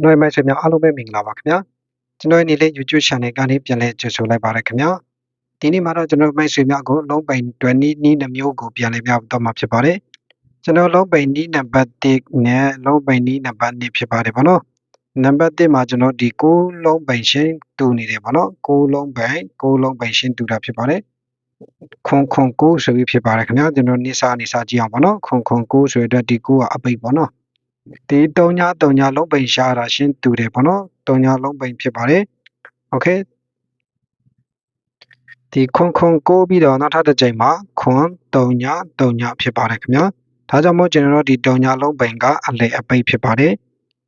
ကျွန်တော်ရဲ့မိတ်ဆွေများအားလုံးပဲမင်္ဂလာပါခင်ဗျာကျွန်တော်ရဲ့နေ့လေး YouTube channel ကနေပြန်လည်ကြိုဆိုလိုက်ပါရခင်ဗျာဒီနေ့မှာတော့ကျွန်တော်မိတ်ဆွေများကိုလုံးပိန်တွယ်နီးနီးနှမျိုးကိုပြန်လည်ပြတော့မှာဖြစ်ပါတယ်ကျွန်တော်လုံးပိန်နီးနံပါတ်1နဲ့လုံးပိန်နီးနံပါတ်2ဖြစ်ပါတယ်ဗောနော်နံပါတ်1မှာကျွန်တော်ဒီ6လုံးပိန်ရှင်းတူနေတယ်ဗောနော်6လုံးပိန်6လုံးပိန်ရှင်းတူတာဖြစ်ပါတယ်ခွန်ခွန်6ဆိုပြီးဖြစ်ပါတယ်ခင်ဗျာကျွန်တော်နေစာနေစာကြည့်အောင်ဗောနော်ခွန်ခွန်6ဆိုရတဲ့ဒီ9ကအပိတ်ဗောနော် ဒီ3ည3ညလုံးပိန်ရှားတာရှင်းတူတယ်ပေါ့နော်3ညလုံးပိန်ဖြစ်ပါတယ်โอเคဒီခွန်ခွန်ကိုပြီးတော့နောက်ထပ်တစ်ကြိမ်မှာခွန်3ည3ညဖြစ်ပါတယ်ခင်ဗျာဒါကြောင့်မို့ကျွန်တော်တို့ဒီ3ညလုံးပိန်ကအလေအပိတ်ဖြစ်ပါတယ်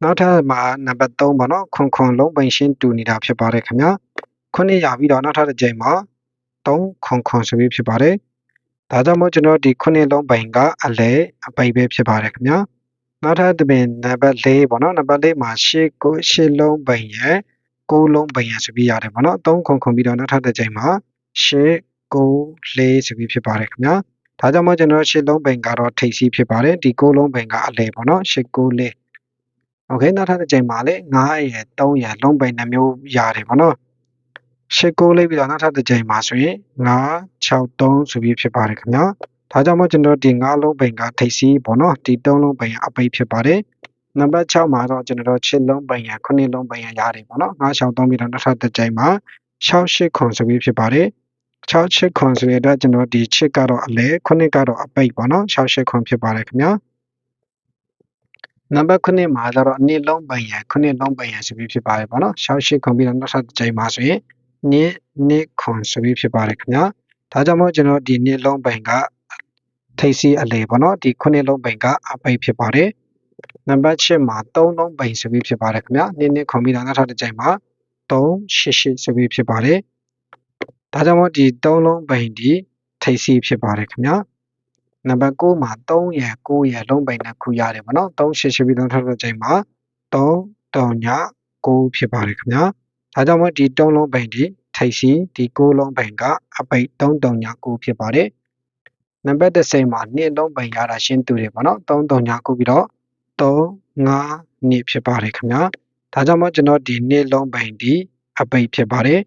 နောက်ထပ်မှာနံပါတ်3ပေါ့နော်ခွန်ခွန်လုံးပိန်ရှင်းတူနေတာဖြစ်ပါတယ်ခင်ဗျာခုနှစ်ရပြီးတော့နောက်ထပ်တစ်ကြိမ်မှာ3ခွန်ခွန်ဆိုပြီးဖြစ်ပါတယ်ဒါကြောင့်မို့ကျွန်တော်ဒီခုနှစ်လုံးပိန်ကအလေအပိတ်ပဲဖြစ်ပါတယ်ခင်ဗျာ နောက်ထပ်တစ်ပင်နံပါတ်၄ပေါ့နော်နံပါတ်၄မှာရှစ်ကိုရှစ်လုံးပိန်ရယ်ကိုလုံးပိန်ရယ်ဆိုပြီးရတယ်ပေါ့နော်၃ခုခုပြီးတော့နောက်ထပ်တစ်ချိန်မှာရှစ်ကိုလေးဆိုပြီးဖြစ်ပါတယ်ခင်ဗျာဒါကြောင့်မို့ကျွန်တော်ရှစ်လုံးပိန်ကတော့ထိပ်စီးဖြစ်ပါတယ်ဒီကိုလုံးပိန်ကအလဲပေါ့နော်ရှစ်ကိုလေးโอเคနောက်ထပ်တစ်ချိန်မှာလေ9ရယ်3ရယ်လုံးပိန်နှမျိုးရတယ်ပေါ့နော်ရှစ်ကိုလေးပြီးတော့နောက်ထပ်တစ်ချိန်မှာဆိုရင်9 6 3ဆိုပြီးဖြစ်ပါတယ်ခင်ဗျာ ဒါကြောင့်မို့ကျွန်တော်ဒီ၅လုံးပိန်ကထိပ်စီးပေါ့နော်ဒီ၃လုံးပိန်အပိတ်ဖြစ်ပါတယ်နံပါတ်6မှာတော့ကျွန်တော်တို့6လုံးပိန်ရ9လုံးပိန်ရရတယ်ပေါ့နော်9 6 3ပြီးတော့နောက်ထပ်တစ်ကြိမ်မှာ6 8ခွန်ဆိုပြီးဖြစ်ပါတယ်6 8ခွန်ဆိုရတဲ့ကျွန်တော်ဒီ6ကတော့အလဲ9ကတော့အပိတ်ပေါ့နော်6 8ခွန်ဖြစ်ပါတယ်ခင်ဗျာနံပါတ်9မှာတော့နှစ်လုံးပိန်ရ9လုံးပိန်ရဆိုပြီးဖြစ်ပါတယ်ပေါ့နော်6 8ခွန်ပြီးတော့နောက်ထပ်တစ်ကြိမ်မှာဆိုရင်နှစ်နှစ်ခွန်ဆိုပြီးဖြစ်ပါတယ်ခင်ဗျာဒါကြောင့်မို့ကျွန်တော်ဒီနှစ်လုံးပိန်က ထိပ်စီးအလေပေါ့နော်ဒီခုနှစ်လုံးပိန်ကအပိတ်ဖြစ်ပါတယ်နံပါတ်8မှာ3လုံးပိန်ဆိုပြီးဖြစ်ပါတယ်ခင်ဗျာနည်းနည်းခွန်ပြီးတော့နောက်ထပ်တစ်ကြိမ်မှာ388ဆိုပြီးဖြစ်ပါတယ်ဒါကြောင့်မို့ဒီ3လုံးပိန်ဒီထိပ်စီးဖြစ်ပါတယ်ခင်ဗျာနံပါတ်9မှာ3ရယ်9ရယ်လုံးပိန်နဲ့ခုရတယ်ပေါ့နော်388ပြီးတော့နောက်ထပ်တစ်ကြိမ်မှာ3 3ည9ဖြစ်ပါတယ်ခင်ဗျာဒါကြောင့်မို့ဒီ3လုံးပိန်ဒီထိပ်စီးဒီ9လုံးပိန်ကအပိတ်3 3ည9ဖြစ်ပါတယ် နံပါတ်30မှာနှစ်လုံးပိန်ရတာရှင်းသူတွေပေါ့နော်3 3ညခုပြီးတော့3 5နှစ်ဖြစ်ပါတယ်ခင်ဗျာဒါကြောင့်မို့ကျွန်တော်ဒီနှစ်လုံးပိန်ဒီအပိတ်ဖြစ်ပါတယ်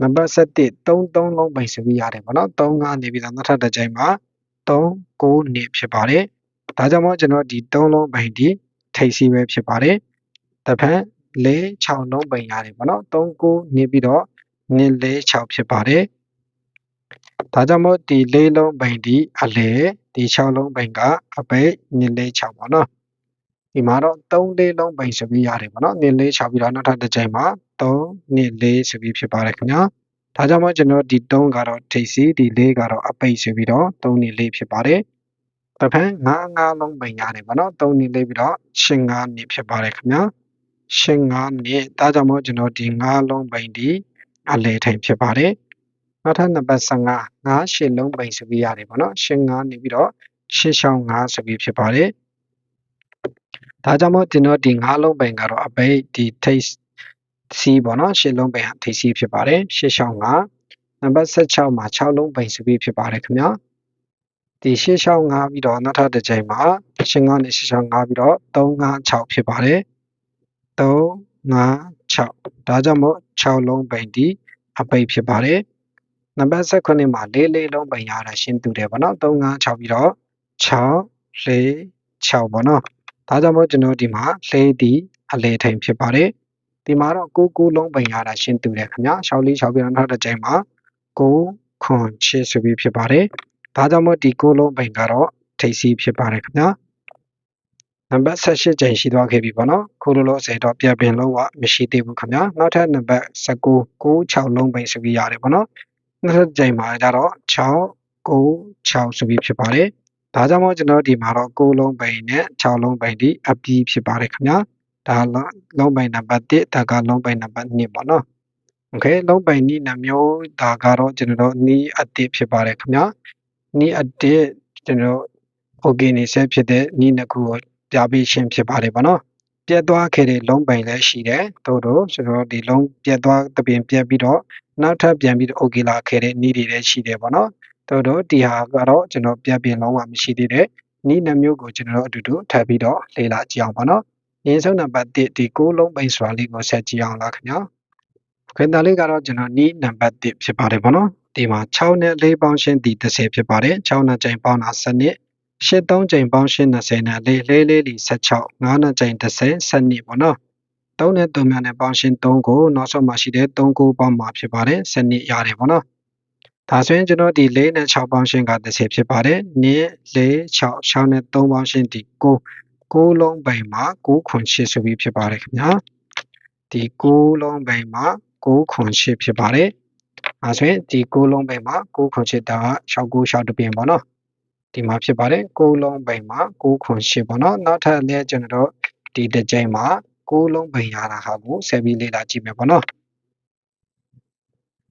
နံပါတ်7 3 3လုံးပိန်ဆိုပြီးရတယ်ပေါ့နော်3 5နေပြီးတော့နောက်ထပ်တစ်ကြိမ်မှာ3 9နှစ်ဖြစ်ပါတယ်ဒါကြောင့်မို့ကျွန်တော်ဒီ3လုံးပိန်ဒီထိပ်စီးပဲဖြစ်ပါတယ်တစ်ဖက်၄6လုံးပိန်ရတယ်ပေါ့နော်3 9နေပြီးတော့နှစ်၄6ဖြစ်ပါတယ် ဒါကြောင့်မို့ဒီလေးလုံးပိန်ဒီအလဲဒီ6လုံးပိန်ကအပိတ်နစ်လေး6ပေါ့နော်ဒီမှာတော့3လေးလုံးပိန်ဆိုပြီးရတယ်ပေါ့နော်နစ်လေး6ပြီးတော့နောက်ထပ်တစ်ချိန်မှာ3နစ်လေးဆိုပြီးဖြစ်ပါတယ်ခင်ဗျာဒါကြောင့်မို့ကျွန်တော်ဒီ3ကတော့ထိပ်စီဒီ4ကတော့အပိတ်ဆိုပြီးတော့3နစ်လေးဖြစ်ပါတယ်တစ်ဖက်9 9လုံးပိန်ရတယ်ပေါ့နော်3နစ်လေးပြီးတော့ရှင်း9နစ်ဖြစ်ပါတယ်ခင်ဗျာရှင်း9နစ်ဒါကြောင့်မို့ကျွန်တော်ဒီ9လုံးပိန်ဒီအလဲထိန်ဖြစ်ပါတယ် နောက်ထပ်နံပါတ်15 9ရှစ်လုံးပိန်ဆိုပြီးရတယ်ပေါ့နော်ရှင်း9နေပြီးတော့ရှစ်ရှောင်း9ဆိုပြီးဖြစ်ပါတယ်ဒါကြောင့်မို့ကျွန်တော်ဒီ9လုံးပိန်ကတော့အပိတ်ဒီ taste စီးပေါ့နော်ရှစ်လုံးပိန်ဟာ taste စီးဖြစ်ပါတယ်ရှစ်ရှောင်း9နံပါတ်16မှာ6လုံးပိန်ဆိုပြီးဖြစ်ပါတယ်ခင်ဗျာဒီရှစ်ရှောင်း9ပြီးတော့နောက်ထပ်တစ်ချိန်မှာရှင်း9နဲ့ရှစ်ရှောင်း9ပြီးတော့3 5 6ဖြစ်ပါတယ်3 5 6ဒါကြောင့်မို့6လုံးပိန်ဒီအပိတ်ဖြစ်ပါတယ် နံပါတ်18မှာလေးလေးလုံးပိန်ရတာရှင်းတူတယ်ပေါ့နော်3 5 6ပြီးတော့6 4 6ပေါ့နော်ဒါကြောင့်မို့ကျွန်တော်ဒီမှာလေးဒီအလေထိန်ဖြစ်ပါတယ်ဒီမှာတော့9 9လုံးပိန်ရတာရှင်းတူတယ်ခင်ဗျာ6 4 6ပြီးတော့နောက်တစ်ကြိမ်မှာ9ခွန်ချစ်ဆိုပြီးဖြစ်ပါတယ်ဒါကြောင့်မို့ဒီ9လုံးပိန်ကတော့ထိပ်စီးဖြစ်ပါတယ်ခင်ဗျာနံပါတ်18ကျိန်ရှိသွားခဲ့ပြီပေါ့နော်ခုလိုလိုဆယ်တော့ပြပင်လုံးဝမရှိသေးဘူးခင်ဗျာနောက်ထပ်နံပါတ်19 9 6လုံးပိန်ဆိုပြီးရတယ်ပေါ့နော် နှစ်ထပ်ကြိမ်မှာကြတော့6 9 6ဆိုပြီးဖြစ်ပါတယ်။ဒါကြောင့်မို့ကျွန်တော်ဒီမှာတော့9လုံးပိန်နဲ့6လုံးပိန်ဒီအပြီးဖြစ်ပါတယ်ခင်ဗျာ။ဒါလုံးပိန်နံပါတ်1ဒါကလုံးပိန်နံပါတ်2ပေါ့နော်။ Okay လုံးပိန်နီးနှမျိုးဒါကတော့ကျွန်တော်တို့နီးအတစ်ဖြစ်ပါတယ်ခင်ဗျာ။နီးအတစ်ကျွန်တော် okay နေဆက်ဖြစ်တဲ့နီးနှစ်ခုကိုပြပေးရှင်းဖြစ်ပါတယ်ပေါ့နော်။ ပြတ်သွားခဲ့တဲ့လုံးပိန်လည်းရှိတယ်။တို့တို့ကျွန်တော်ဒီလုံးပြတ်သွားတပင်ပြတ်ပြီးတော့နောက်ထပ်ပြန်ပြီးတော့ okay လာခဲ့တဲ့နီးတွေလည်းရှိတယ်ပေါ့နော်တော်တော်ဒီဟာကတော့ကျွန်တော်ပြပြလုံးဝမရှိသေးတဲ့နီးနှမျိုးကိုကျွန်တော်တို့အတူတူထပ်ပြီးတော့လေ့လာကြည့်အောင်ပေါ့နော်ရင်းဆုံးနံပါတ်1ဒီ6လုံးပိန်ဆိုတာလေးကိုဆက်ကြည့်အောင်လားခင်ဗျာခွင့်သားလေးကတော့ကျွန်တော်နီးနံပါတ်1ဖြစ်ပါတယ်ဗောနော်ဒီမှာ6နဲ့4ပေါင်းရှင်းဒီ30ဖြစ်ပါတယ်6နဲ့ချိန်ပေါင်းတာ7နှစ် 8 3ချိန်ပေါင်းရှင်း20နဲ့4 4လေးလီ16 9နဲ့ချိန်30 7နှစ်ဗောနော်3နဲ့3များနဲ့ပေါင်းရှင်း3ကိုနောက်ဆုံးမှာရှိတဲ့3ကိုပေါင်းမှာဖြစ်ပါတယ်7နှစ်ရတယ်ဗောနော်ဒါဆိုရင်ကျွန်တော်ဒီ4နဲ့6ပေါင်းရှင်းက30ဖြစ်ပါတယ်2 4 6 6နဲ့3ပေါင်းရှင်းဒီ9 6လုံးပိန်မှာ9ခွန်8ဆိုပြီးဖြစ်ပါတယ်ခင်ဗျာဒီ9လုံးပိန်မှာ9ခွန်8ဖြစ်ပါတယ်အဲဆိုရင်ဒီ9လုံးပိန်မှာ9ခွန်8တာ6 9 6တပြင်ပေါ့နော် ဒီမှာဖြစ်ပါတယ်9လုံးပိန်မှာ9ခွန်8ပေါ့နော်နောက်ထပ်လည်းကျွန်တော်တို့ဒီတစ်ကြိမ်မှာ9လုံးပိန်ရတာဟာကိုဆက်ပြီးလေ့လာကြည့်မယ်ပေါ့နော်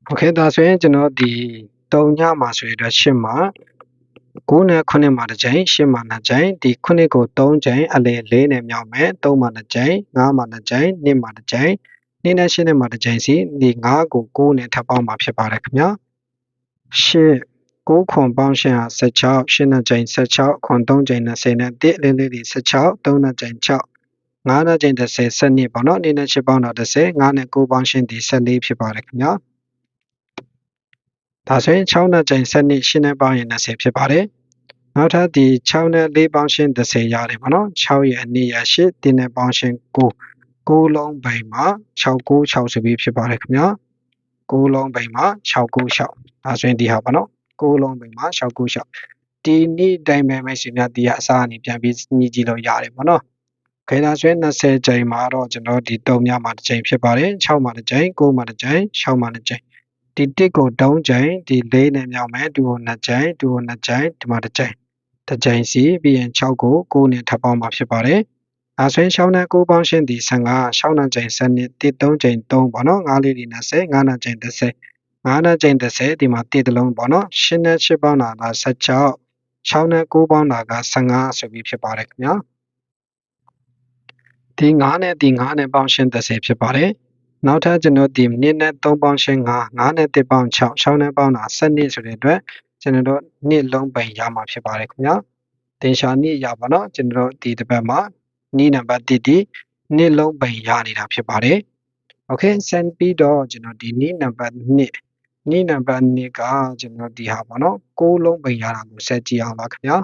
โอเคဒါဆိုရင်ကျွန်တော်ဒီ3ညမှာဆိုရတော့8မှာ9နဲ့9မှာတစ်ကြိမ်10မှာ2ကြိမ်ဒီ9ကို3ကြိမ်အလေ4နဲ့မြောက်မယ်3မှာ2ကြိမ်5မှာ2ကြိမ်2မှာ2ကြိမ်2နဲ့10နဲ့မှာတစ်ကြိမ်စီဒီ9ကို9နဲ့ထပ်ပေါင်းမှာဖြစ်ပါတယ်ခင်ဗျာ10 9ခွန်ပေါင်းရှင်းဟာ16 10နဲ့ကြိမ်16ခွန်3ကြိမ်20နဲ့1လေးလေးဒီ16 3နဲ့ကြိမ်6 9နဲ့ကြိမ်30 12ပေါ့နော်2နဲ့10ပေါင်းတော့30 9နဲ့9ပေါင်းရှင်းဒီ14ဖြစ်ပါတယ်ခင်ဗျာဒါဆိုရင်6နဲ့ကြိမ်7နှစ်8နဲ့ပေါင်းရင်20ဖြစ်ပါတယ်နောက်ထပ်ဒီ6နဲ့4ပေါင်းရှင်း30ရတယ်ပေါ့နော်6ရဲ့အနည်းရ8တင်းနဲ့ပေါင်းရှင်း9 9လုံးပိန်မှာ696ဆိုပြီးဖြစ်ပါတယ်ခင်ဗျာ9လုံးပိန်မှာ696ဒါဆိုရင်ဒီဟာပေါ့နော် 9လုံးပိန်မှာ696ဒီနေ့တိုင်းပဲမိတ်ဆွေများဒီကအစားအနေပြန်ပြီးညှိကြည့်လို့ရတယ်ပေါ့နော်ခေဒါဆွဲ20ချိန်မှာတော့ကျွန်တော်ဒီ3ညမှာတစ်ချိန်ဖြစ်ပါတယ်6မှာတစ်ချိန်9မှာတစ်ချိန်6မှာတစ်ချိန်ဒီတစ်ကို3ချိန်ဒီ4နဲ့မြောက်မယ်2ကို2ချိန်2ကို2ချိန်ဒီမှာတစ်ချိန်တစ်ချိန်စီပြီးရင်6ကို9နဲ့ထပ်ပေါင်းမှာဖြစ်ပါတယ်။အဲဆိုရင်6နဲ့9ပေါင်းရှင်းဒီ15 6နဲ့ချိန်7နဲ့1 3ချိန်3ပေါ့နော်9လေးဒီ20 9နဲ့ချိန်30 9နဲ့ချိန်30ဒီမှာ1တလုံးပေါ့နော်8နဲ့8ပေါင်းတာက16 6နဲ့9ပေါင်းတာက15ဆိုပြီးဖြစ်ပါတယ်ခင်ဗျာ။ဒီ9နဲ့ဒီ9နဲ့ပေါင်းရှင်း30ဖြစ်ပါတယ်။နောက်ထပ်ကျွန်တော်ဒီ2နဲ့3ပေါင်းရှင်း9 9နဲ့1ပေါင်း6 6နဲ့ပေါင်းတာ12ဆိုတဲ့အတွက်ကျွန်တော်တို့နှစ်လုံးပိန်ရမှာဖြစ်ပါတယ်ခင်ဗျာတင်ရှာနှစ်ရပါတော့ကျွန်တော်တို့ဒီတစ်ပတ်မှာနီးနံပါတ်1ဒီနှစ်လုံးပိန်ရနေတာဖြစ်ပါတယ်โอเคဆက်ပြီးတော့ကျွန်တော်ဒီနီးနံပါတ်2 နီးနံပါတ်2ကကျွန်တော်ဒီဟာပေါ့နော်6လုံးပိန်ရတာကိုဆက်ကြည့်အောင်ပါခင်ဗျာ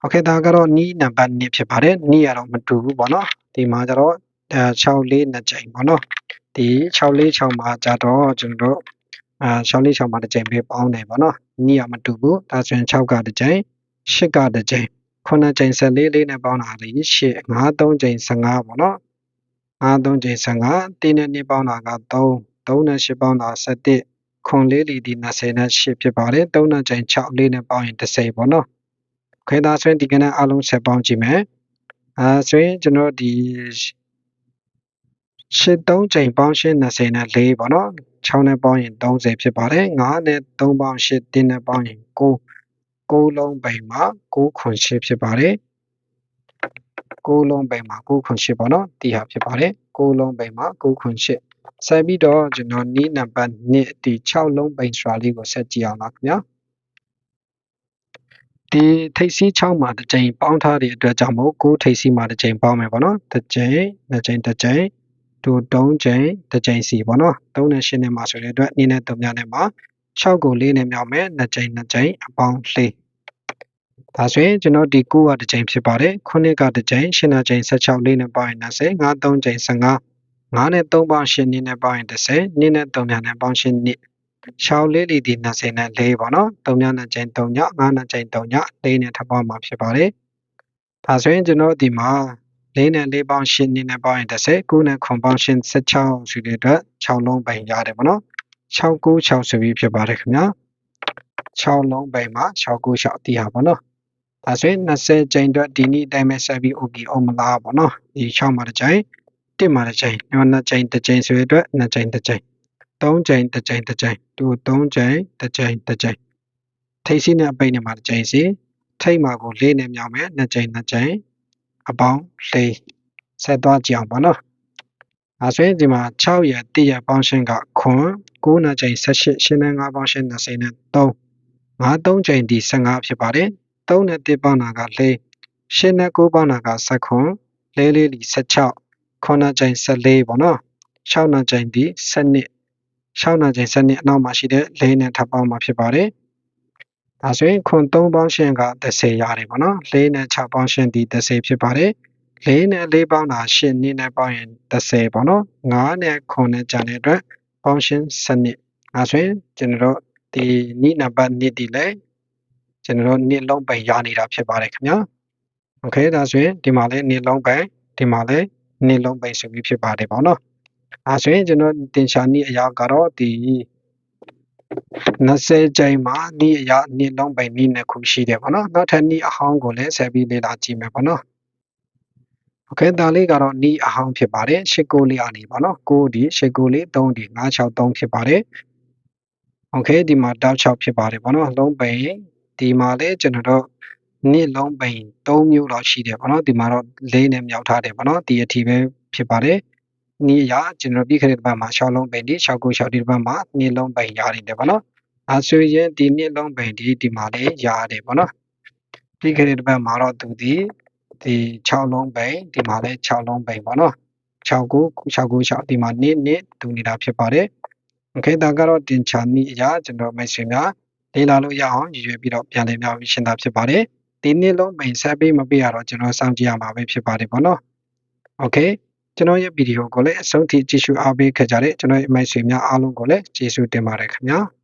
โอเคဒါကတော့နီးနံပါတ်2ဖြစ်ပါတယ်နီးရတော့မတူဘူးပေါ့နော်ဒီမှာကျတော့အဲ6လေးနှစ်ကြိမ်ပေါ့နော်ဒီ6လေး6မှာကြတော့ကျွန်တော်တို့အာ6လေး6မှာတစ်ကြိမ်ပဲပေါင်းတယ်ပေါ့နော်နီးရမတူဘူးဒါဆိုရင်6ကတစ်ကြိမ်8ကတစ်ကြိမ်9ကြိမ်14လေးနဲ့ပေါင်းတာလေ8 5 3ကြိမ်15ပေါ့နော်5 3ကြိမ်15တင်းနဲ့နှစ်ပေါင်းတာက3 3နဲ့8ပေါင်းတာ17ခွန်လေးလီဒီ20နဲ့8ဖြစ်ပါတယ်3နဲ့ကြိမ်6လေးနဲ့ပေါင်းရင်30ပေါ့နော်ခဲသားဆိုရင်ဒီကနေ့အလုံးဆက်ပေါင်းကြည့်မယ်အဲဆိုရင်ကျွန်တော်ဒီရှစ်3ချိန်ပေါင်းရှင်း20နဲ့4ပေါ့နော်6နဲ့ပေါင်းရင်30ဖြစ်ပါတယ်9နဲ့3ပေါင်း8တင်းနဲ့ပေါင်းရင်9 9လုံးပိန်မှာ9ခွန်8ဖြစ်ပါတယ်9လုံးပိန်မှာ9ခွန်8ပေါ့နော်ဒီဟာဖြစ်ပါတယ်9လုံးပိန်မှာ9ခွန်8 ဆက်ပြီးတော့ကျွန်တော်နီးနံပါတ်2ဒီ6လုံးပိန်စွာလေးကိုဆက်ကြည့်အောင်ပါခင်ဗျာဒီထိပ်စီး6မှာတစ်ကြိမ်ပေါင်းထားတဲ့အတွက်ကြောင့်မို့9ထိပ်စီးမှာတစ်ကြိမ်ပေါင်းမယ်ပေါ့နော်တစ်ကြိမ်နှစ်ကြိမ်တစ်ကြိမ်တို့3ချိန်တစ်ချိန်စီပေါ့နော်3နဲ့8နဲ့မှာဆိုတဲ့အတွက်2နဲ့3များနဲ့မှာ6ကို4နဲ့မြောက်မယ်2ချိန်2ချိန်အပေါင်း4ဒါဆိုရင်ကျွန်တော်ဒီ9ကတစ်ချိန်ဖြစ်ပါတယ်9ကတစ်ချိန်8နဲ့ချိန်16 4နဲ့ပေါင်းရင်20 5 3ချိန်15 9နဲ့3ပေါင်း8နဲ့ပေါင်းရင်30 2နဲ့3များနဲ့ပေါင်း8နှစ်6လေးလီဒီ20နဲ့4ပေါ့နော်3ညနဲ့ချိန်3ည9နဲ့ချိန်3ည4နဲ့ထပ်ပေါင်းမှာဖြစ်ပါတယ်ဒါဆိုရင်ကျွန်တော်ဒီမှာ၄နဲ့၄ပေါင်း၈နည်းနဲ့ပေါင်းရင်30 9နဲ့ခွန်ပေါင်းရှင်း16ဆိုတဲ့အတွက်6လုံးပိုင်ရတယ်ပေါ့နော်696ဆိုပြီးဖြစ်ပါတယ်ခင်ဗျာ6လုံးပိုင်မှာ696တီးဟာပေါ့နော်ဒါဆိုရင်20ချိန်အတွက်ဒီနေ့အတိုင်းပဲဆက်ပြီး OK အောင်မလားပေါ့နော်ဒီ6မှာတစ်ချိန် 1မှာတစ်ချိန်2ချိန်တစ်ချိန်ဆိုတဲ့အတွက်2ချိန်တစ်ချိန်3ချိန်တစ်ချိန်တစ်ချိန်တူ3ချိန်တစ်ချိန်တစ်ချိန်ထိပ်စီးနဲ့အပိတ်နဲ့မှာတစ်ချိန်စီထိပ်မှာကို၄နဲ့မြောက်မယ်2ချိန်2ချိန်အပေါင်း၄ဆက်သွားကြည့်အောင်ပေါ့နော်။အဲဆိုရင်ဒီမှာ6ရ1ရပေါင်းရှင်းကခွန်9နဲ့ချိန်18ရှင်းနဲ့5ပေါင်းရှင်း20နဲ့3 5 3ချိန်ဒီ15ဖြစ်ပါတယ်။3နဲ့1ပေါင်းတာက4ရှင်းနဲ့9ပေါင်းတာက19လေးလေးလီ16ခုနှ စ်ကြိမ်14ပေါ့နော်6နှစ်ကြိမ်ဒီ12 6နှစ်ကြိမ်12အနောက်မှာရှိတဲ့လေးနဲ့ထပ်ပေါင်းမှာဖြစ်ပါတယ်ဒါဆိုရင်ခွန်3ပေါင်းရှင်းက30ရတယ်ပေါ့နော်4နဲ့6ပေါင်းရှင်းဒီ30ဖြစ်ပါတယ်4နဲ့4ပေါင်းတာရှင်း2နဲ့ပေါင်းရင်30ပေါ့နော်5နဲ့9နဲ့ကြံတဲ့အတွက်ပေါင်းရှင်း7ဒါဆိုရင်ကျွန်တော်တို့ဒီနိနံပါတ်1ဒီလဲကျွန်တော်တို့နှစ်လုံးပိုင်ရနေတာဖြစ်ပါတယ်ခင်ဗျာโอเคဒါဆိုရင်ဒီမှာလဲနှစ်လုံးပိုင်ဒီမှာလဲ နှစ်လုံးပိုင်ဆိုပြီးဖြစ်ပါတယ်ပေါ့နော်အဲဆိုရင်ကျွန်တော်တင်ရှာနိအရာကတော့ဒီ20ကြိမ်မှာနိအရာနှစ်လုံးပိုင်နိနှစ်ခုရှိတယ်ပေါ့နော်နောက်ထပ်နိအဟောင်းကိုလည်းဆက်ပြီးလေ့လာကြည့်မယ်ပေါ့နော်โอเคဒါလေးကတော့နိအဟောင်းဖြစ်ပါတယ်ရှစ်ကိုလေးအနေပေါ့နော်9ဒီရှစ်ကိုလေး3ဒီ963ဖြစ်ပါတယ်โอเคဒီမှာတောက်6ဖြစ်ပါတယ်ပေါ့နော်လုံးပိန်ဒီမှာလည်းကျွန်တော်တို့ နှစ်လုံးပိန်3မျိုးတော့ရှိတယ်ပေါ့နော်ဒီမှာတော့လေးနဲ့မြောက်ထားတယ်ပေါ့နော်ဒီအထီပဲဖြစ်ပါတယ်နီးရကျွန်တော်ပြီးခဲ့တဲ့ဘက်မှာ6လုံးပိန်ဒီ6ကို6ဒီဘက်မှာနှစ်လုံးပိန်ရတယ်ပေါ့နော်အဲဆိုရင်ဒီနှစ်လုံးပိန်ဒီဒီမှာလည်းရတယ်ပေါ့နော်ပြီးခဲ့တဲ့ဘက်မှာတော့သူဒီဒီ6လုံးပိန်ဒီမှာလည်း6လုံးပိန်ပေါ့နော်6ကို6ကို6ဒီမှာနှစ်နှစ်တူနေတာဖြစ်ပါတယ်โอเคဒါကတော့တင်ချာနည်းအရာကျွန်တော်မိတ်ဆွေများလေ့လာလို့ရအောင်ရည်ရွယ်ပြီးတော့ပြန်လည်များပြီးရှင်းတာဖြစ်ပါတယ် ဒီနေ့လုံးပိန်ဆက်ပြီးမပြရတော့ကျွန်တော်စောင့်ကြည့်ရမှာပဲဖြစ်ပါတယ်ပေါ့နော်။ Okay ကျွန်တော်ရဲ့ဗီဒီယိုကိုလည်းအဆုံးထိကြည့်ရှုအားပေးခဲ့ကြတဲ့ကျွန်တော်ရဲ့အမိုက်ဆွေများအားလုံးကိုလည်းကျေးဇူးတင်ပါတယ်ခင်ဗျာ။